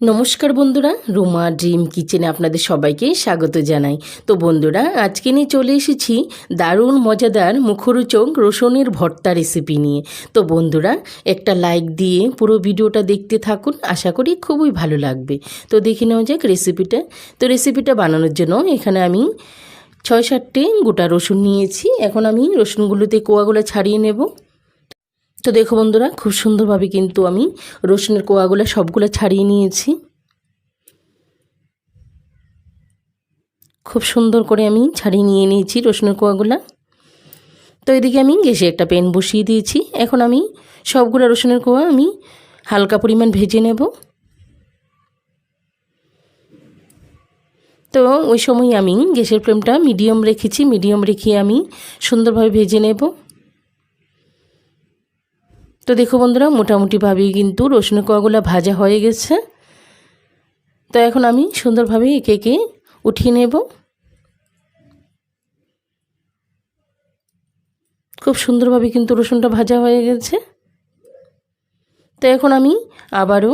নমস্কার বন্ধুরা, রুমা ড্রিম কিচেনে আপনাদের সবাইকে স্বাগত জানাই। তো বন্ধুরা, আজকে নিয়ে চলে এসেছি দারুণ মজাদার মুখরোচক রসুনের ভর্তা রেসিপি নিয়ে। তো বন্ধুরা, একটা লাইক দিয়ে পুরো ভিডিওটা দেখতে থাকুন, আশা করি খুবই ভালো লাগবে। তো দেখে নেওয়া যাক রেসিপিটা তো রেসিপিটা বানানোর জন্য এখানে আমি ছয় সাতটে গোটা রসুন নিয়েছি। এখন আমি রসুনগুলোতে কোয়াগুলো ছাড়িয়ে নেব। তো দেখো বন্ধুরা, খুব সুন্দরভাবে কিন্তু আমি রসুনের কোয়াগুলো সবগুলো ছাড়িয়ে নিয়েছি। খুব সুন্দর করে আমি ছাড়িয়ে নিয়ে নিয়েছি রসুনের কোয়াগুলো। তো এদিকে আমি গ্যাসে একটা প্যান বসিয়ে দিয়েছি। এখন আমি সবগুলো রসুনের কোয়া আমি হালকা পরিমাণ ভেজে নেব। তো ওই সময় আমি গ্যাসের ফ্লেমটা মিডিয়াম রেখেছি। মিডিয়াম রেখে আমি সুন্দরভাবে ভেজে নেব। তো দেখো বন্ধুরা, মোটামুটিভাবেই কিন্তু রসুনের কোয়াগুলো ভাজা হয়ে গেছে। তো এখন আমি সুন্দরভাবে একে একে উঠিয়ে নেব। খুব সুন্দরভাবে কিন্তু রসুনটা ভাজা হয়ে গেছে। তো এখন আমি আবারও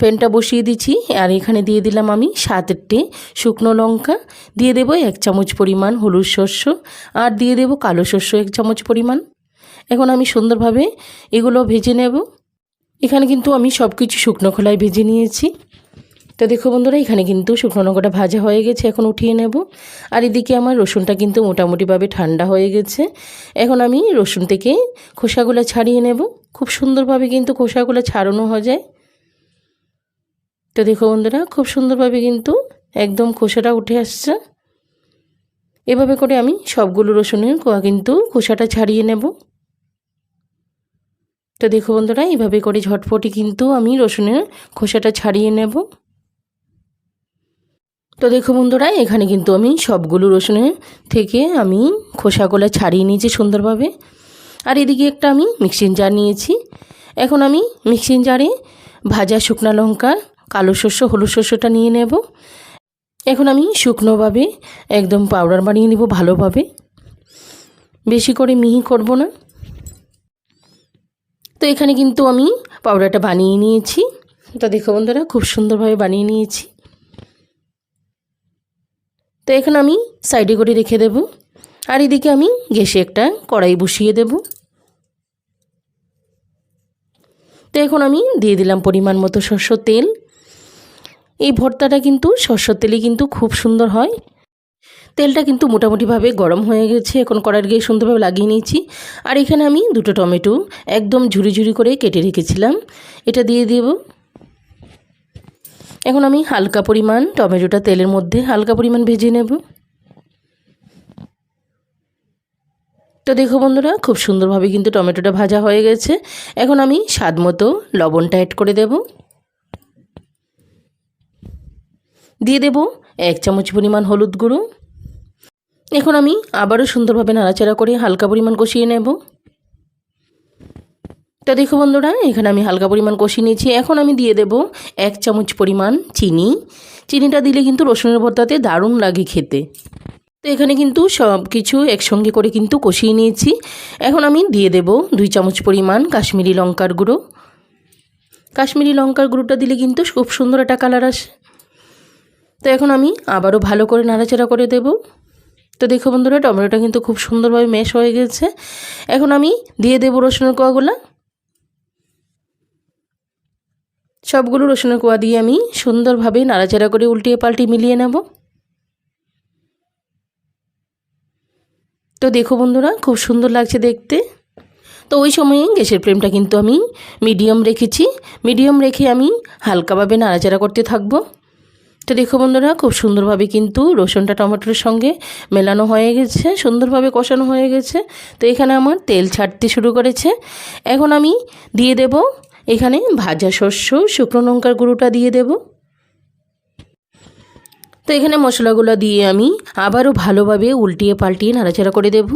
প্যানটা বসিয়ে দিচ্ছি, আর এখানে দিয়ে দিলাম আমি সাতটে শুকনো লঙ্কা। দিয়ে দেবো এক চামচ পরিমাণ হলুদ শস্য আর দিয়ে দেবো কালো শস্য এক চামচ পরিমাণ। এখন আমি সুন্দরভাবে এগুলো ভেজে নেব। এখানে কিন্তু আমি সব কিছু শুকনো খোলায় ভেজে নিয়েছি। তো দেখো বন্ধুরা, এখানে কিন্তু শুকনো লঙ্কাটা ভাজা হয়ে গেছে, এখন উঠিয়ে নেব। আর এদিকে আমার রসুনটা কিন্তু মোটামুটিভাবে ঠান্ডা হয়ে গেছে। এখন আমি রসুন থেকে খোসাগুলো ছাড়িয়ে নেব। খুব সুন্দরভাবে কিন্তু খোসাগুলো ছাড়ানো হয়ে যায়। তো দেখো বন্ধুরা, খুব সুন্দরভাবে কিন্তু একদম খোসাটা উঠে আসছে। এভাবে করে আমি সবগুলো রসুনের কোয়া কিন্তু খোসাটা ছাড়িয়ে নেব। তো দেখো বন্ধুরা, এইভাবে করে ঝটপটি কিন্তু আমি রসুনের খোসাটা ছাড়িয়ে নেব। তো দেখো বন্ধুরা, এখানে কিন্তু আমি সবগুলো রসুনের থেকে আমি খোসাগুলো ছাড়িয়ে নিয়েছি সুন্দরভাবে। আর এদিকে একটা আমি মিক্সিং জার নিয়েছি। এখন আমি মিক্সিং জারে ভাজা শুকনো লঙ্কা, কালো শস্য হলুদ শস্যটা নিয়ে নেব। এখন আমি শুকনোভাবে একদম পাউডার বানিয়ে নিব ভালোভাবে। বেশি করে মিহি করব না। তো এখানে কিন্তু আমি পাউডারটা বানিয়ে নিয়েছি। তো দেখো বন্ধুরা, খুব সুন্দরভাবে বানিয়ে নিয়েছি। তো এখন আমি সাইডে করে রেখে দেব। আর এদিকে আমি গ্যাসে একটা কড়াই বসিয়ে দেব। তো এখন আমি দিয়ে দিলাম পরিমাণ মতো শস্য তেল। এই ভর্তাটা কিন্তু শস্য তেলে কিন্তু খুব সুন্দর হয়। তেলটা কিন্তু মোটামুটিভাবে গরম হয়ে গেছে। এখন কড়ার গিয়ে সুন্দরভাবে লাগিয়ে নিয়েছি। আর এখানে আমি দুটো টমেটো একদম ঝুরি ঝুরি করে কেটে রেখেছিলাম। এটা দিয়ে দেব। এখন আমি হালকা পরিমাণ টমেটোটা তেলের মধ্যে হালকা পরিমাণ ভেজে নেব। তো দেখো বন্ধুরা, খুব সুন্দরভাবে কিন্তু টমেটোটা ভাজা হয়ে গেছে। এখন আমি স্বাদ মতো লবণটা অ্যাড করে দেব। দিয়ে দেব এক চামচ পরিমাণ হলুদ গুঁড়ো। এখন আমি আবারও সুন্দরভাবে নাড়াচাড়া করে হালকা পরিমাণ কষিয়ে নেব। তো দেখো বন্ধুরা, এখানে আমি হালকা পরিমাণ কষিয়ে নিয়েছি। এখন আমি দিয়ে দেব এক চামচ পরিমাণ চিনি। চিনিটা দিলে কিন্তু রসুনের ভর্তাতে দারুণ লাগে খেতে। তো এখানে কিন্তু সব কিছু একসঙ্গে করে কিন্তু কষিয়ে নিয়েছি। এখন আমি দিয়ে দেব দুই চামচ পরিমাণ কাশ্মীরি লঙ্কার গুঁড়ো। কাশ্মীরি লঙ্কার গুঁড়োটা দিলে কিন্তু খুব সুন্দর একটা কালার আসে। তো এখন আমি আবারও ভালো করে নাড়াচাড়া করে দেবো। তো দেখো বন্ধুরা, টমেটোটা কিন্তু খুব সুন্দরভাবে মেশ হয়ে গেছে। এখন আমি দিয়ে দেবো রসুনের কোয়াগুলো। সবগুলো রসুনের কোয়া দিয়ে আমি সুন্দরভাবে নাড়াচাড়া করে উল্টিয়ে পাল্টে মিলিয়ে নেব। তো দেখো বন্ধুরা, খুব সুন্দর লাগছে দেখতে। তো ওই সময়ে গ্যাসের ফ্লেমটা কিন্তু আমি মিডিয়াম রেখেছি। মিডিয়াম রেখে আমি হালকাভাবে নাড়াচাড়া করতে থাকব। তো দেখো বন্ধুরা, খুব সুন্দরভাবে কিন্তু রসুনটা টমেটোর সঙ্গে মেলানো হয়ে গেছে, সুন্দরভাবে কষানো হয়ে গেছে। তো এখানে আমার তেল ছাড়তে শুরু করেছে। এখন আমি দিয়ে দেব এখানে ভাজা শস্য শুকনো লঙ্কার গুঁড়োটা দিয়ে দেব। তো এখানে মশলাগুলো দিয়ে আমি আবারও ভালোভাবে উল্টিয়ে পাল্টিয়ে নাড়াচাড়া করে দেব।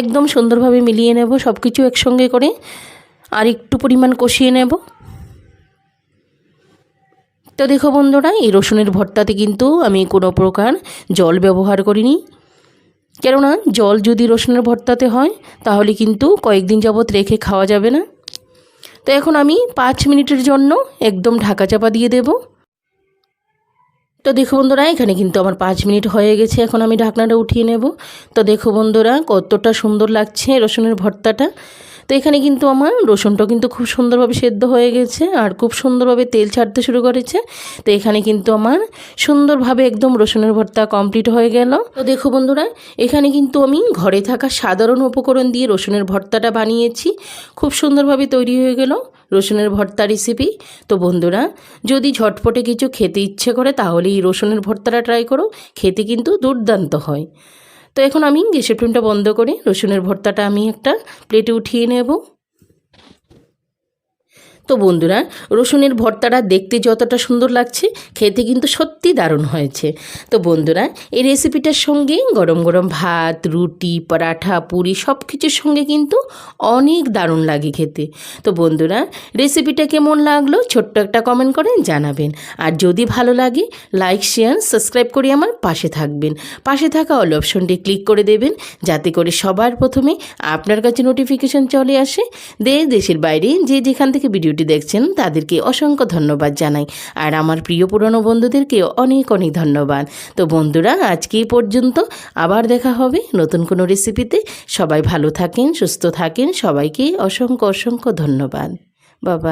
একদম সুন্দরভাবে মিলিয়ে নেব সব কিছু একসঙ্গে করে আর একটু পরিমাণ কষিয়ে নেব। তো দেখো বন্ধুরা, এই রসুনের ভর্তাতে কিন্তু আমি কোনো প্রকার জল ব্যবহার করিনি। কেননা জল যদি রসুনের ভর্তাতে হয়, তাহলে কিন্তু কয়েকদিন যাবৎ রেখে খাওয়া যাবে না। তো এখন আমি পাঁচ মিনিটের জন্য একদম ঢাকা চাপা দিয়ে দেব। তো দেখো বন্ধুরা, এখানে কিন্তু আমার পাঁচ মিনিট হয়ে গেছে, এখন আমি ঢাকনাটা উঠিয়ে নেব। তো দেখো বন্ধুরা, কতটা সুন্দর লাগছে রসুনের ভর্তাটা। তো এখানে কিন্তু আমার রসুনটাও কিন্তু খুব সুন্দরভাবে সেদ্ধ হয়ে গেছে আর খুব সুন্দরভাবে তেল ছাড়তে শুরু করেছে। তো এখানে কিন্তু আমার সুন্দরভাবে একদম রসুনের ভর্তা কমপ্লিট হয়ে গেল। তো দেখো বন্ধুরা, এখানে কিন্তু আমি ঘরে থাকা সাধারণ উপকরণ দিয়ে রসুনের ভর্তাটা বানিয়েছি। খুব সুন্দরভাবে তৈরি হয়ে গেল রসুনের ভর্তা রেসিপি তো বন্ধুরা, যদি ঝটপটে কিছু খেতে ইচ্ছে করে তাহলে এই রসুনের ভর্তাটা ট্রাই করো। খেতে কিন্তু দুর্দান্ত হয়। তো এখন আমি গ্যাসের ফ্লেমটা বন্ধ করে রসুনের ভর্তাটা আমি একটা প্লেটে উঠিয়ে নেব। তো বন্ধুরা, রসুনের ভর্তাটা দেখতে যতটা সুন্দর লাগছে, খেতে কিন্তু সত্যি দারুণ হয়েছে। তো বন্ধুরা, এই রেসিপিটার সঙ্গে গরম গরম ভাত, রুটি, পরাঠা, পুরি সব কিছুর সঙ্গে কিন্তু অনেক দারুণ লাগে খেতে। তো বন্ধুরা, রেসিপিটা কেমন লাগল ছোট্ট একটা কমেন্ট করে জানাবেন। আর যদি ভালো লাগে, লাইক, শেয়ার, সাবস্ক্রাইব করে আমার পাশে থাকবেন। পাশে থাকা অল অপশনটি ক্লিক করে দেবেন, যাতে করে সবার প্রথমে আপনার কাছে নোটিফিকেশন চলে আসে। দেশ, দেশের বাইরে যে যেখান থেকে ভিডিওটি দেখছেন তাদেরকে অসংখ্য ধন্যবাদ জানাই। আর আমার প্রিয় পুরনো বন্ধুদেরকে অনেক অনেক ধন্যবাদ। তো বন্ধুরা, আজকে পর্যন্ত আবার দেখা হবে নতুন কোনো রেসিপিতে। সবাই ভালো থাকেন, সুস্থ থাকেন, সবাইকে অসংখ্য অসংখ্য ধন্যবাদ। বাবা।